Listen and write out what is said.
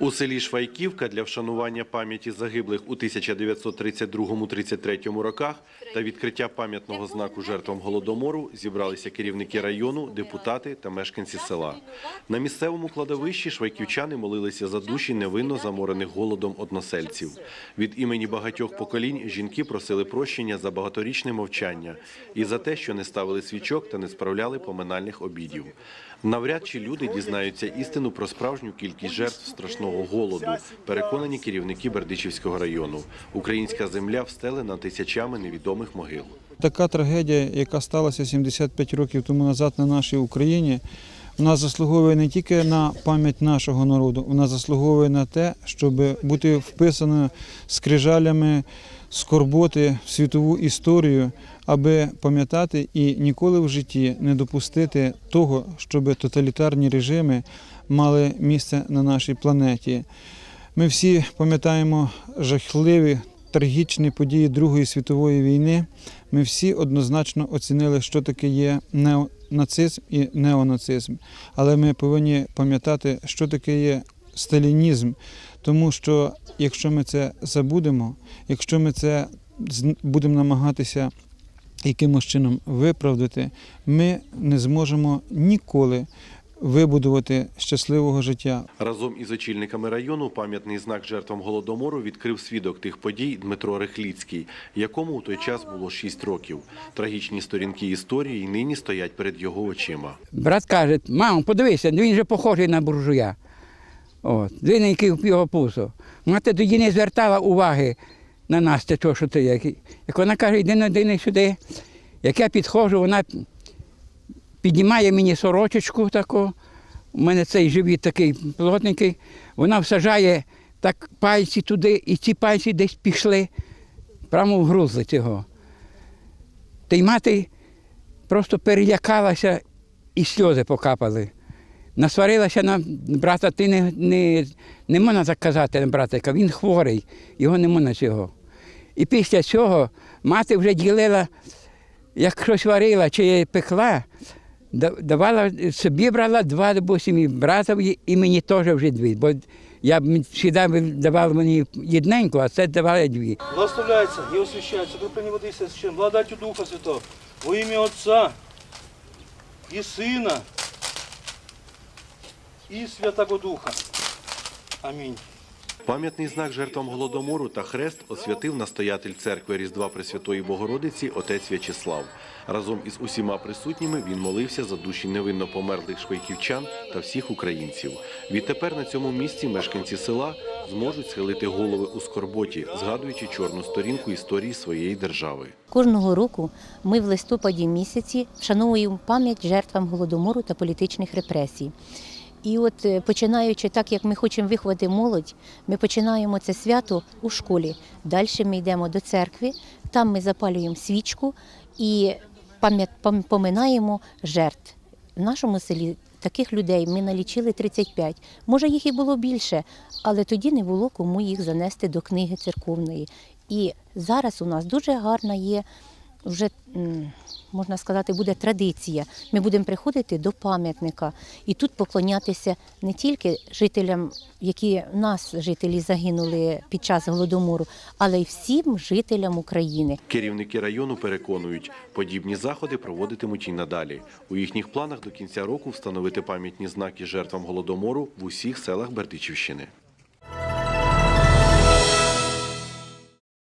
У селі Швайківка для вшанування пам'яті загиблих у 1932-33 роках та відкриття пам'ятного знаку жертвам голодомору зібралися керівники району, депутати та мешканці села. На місцевому кладовищі швайківчани молилися за душі невинно заморених голодом односельців. Від імені багатьох поколінь жінки просили прощення за багаторічне мовчання і за те, що не ставили свічок та не справляли поминальних обідів. Навряд чи люди дізнаються істину про справжню кількість жертв страшного голоду, переконані керівники Бердичівського району. Українська земля встелена тисячами невідомих могил. Така трагедія, яка сталася 75 років тому назад на нашій Україні, вона заслуговує не тільки на пам'ять нашого народу, вона заслуговує на те, щоб бути вписаною скрижалями скорботи в світову історію, аби пам'ятати і ніколи в житті не допустити того, щоб тоталітарні режими мали місце на нашій планеті. Ми всі пам'ятаємо жахливі трагічні події Другої світової війни. Ми всі однозначно оцінили, що таке є неонацизм і неонацизм. Але ми повинні пам'ятати, що таке є сталінізм, тому що якщо ми це забудемо, якщо ми це будемо намагатися якимось чином виправдати, ми не зможемо ніколи вибудувати щасливого життя. Разом із очільниками району пам'ятний знак жертвам голодомору відкрив свідок тих подій Дмитро Рихліцький, якому у той час було 6 років. Трагічні сторінки історії нині стоять перед його очима. Брат каже, мамо, подивися, він же похожий на буржуя. От, дві який його пузо. Мати тоді не звертала уваги на нас, те, що це як. Як вона каже, йди на сюди. Як я підходжу, вона піднімає мені сорочечку таку. У мене цей живіт такий плотненький. Вона всажає так пальці туди, і ці пальці десь пішли прямо в грузли цього. Та й мати просто перелякалася і сльози покапали. Насварилася на брата, ти не, не, не можна так казати на братика, він хворий, його не можна цього. І після цього мати вже ділила, як щось варила чи пекла, давала, собі брала два, допустим, і братові, і мені теж вже дві. Бо я завжди давав мені єдненьку, а це давали дві. Благословляется и освящается крупной воды священ, благодатью Духа Святого, во имя Отца и Сына и Святого Духа. Аминь. Пам'ятний знак жертвам голодомору та хрест освятив настоятель церкви Різдва Пресвятої Богородиці отець В'ячеслав. Разом із усіма присутніми він молився за душі невинно померлих швейківчан та всіх українців. Відтепер на цьому місці мешканці села зможуть схилити голови у скорботі, згадуючи чорну сторінку історії своєї держави. Кожного року ми в листопаді місяці вшановуємо пам'ять жертвам голодомору та політичних репресій. І от е, починаючи так, як ми хочемо виховати молодь, ми починаємо це свято у школі. Далі ми йдемо до церкви, там ми запалюємо свічку і поминаємо жертв. В нашому селі таких людей ми налічили 35. Може, їх і було більше, але тоді не було кому їх занести до книги церковної. І зараз у нас дуже гарна є, вже можна сказати, буде традиція. Ми будемо приходити до пам'ятника і тут поклонятися не тільки жителям, які нас жителі загинули під час голодомору, але й всім жителям України. Керівники району переконують, подібні заходи проводитимуть і надалі. У їхніх планах до кінця року встановити пам'ятні знаки жертвам голодомору в усіх селах Бердичівщини.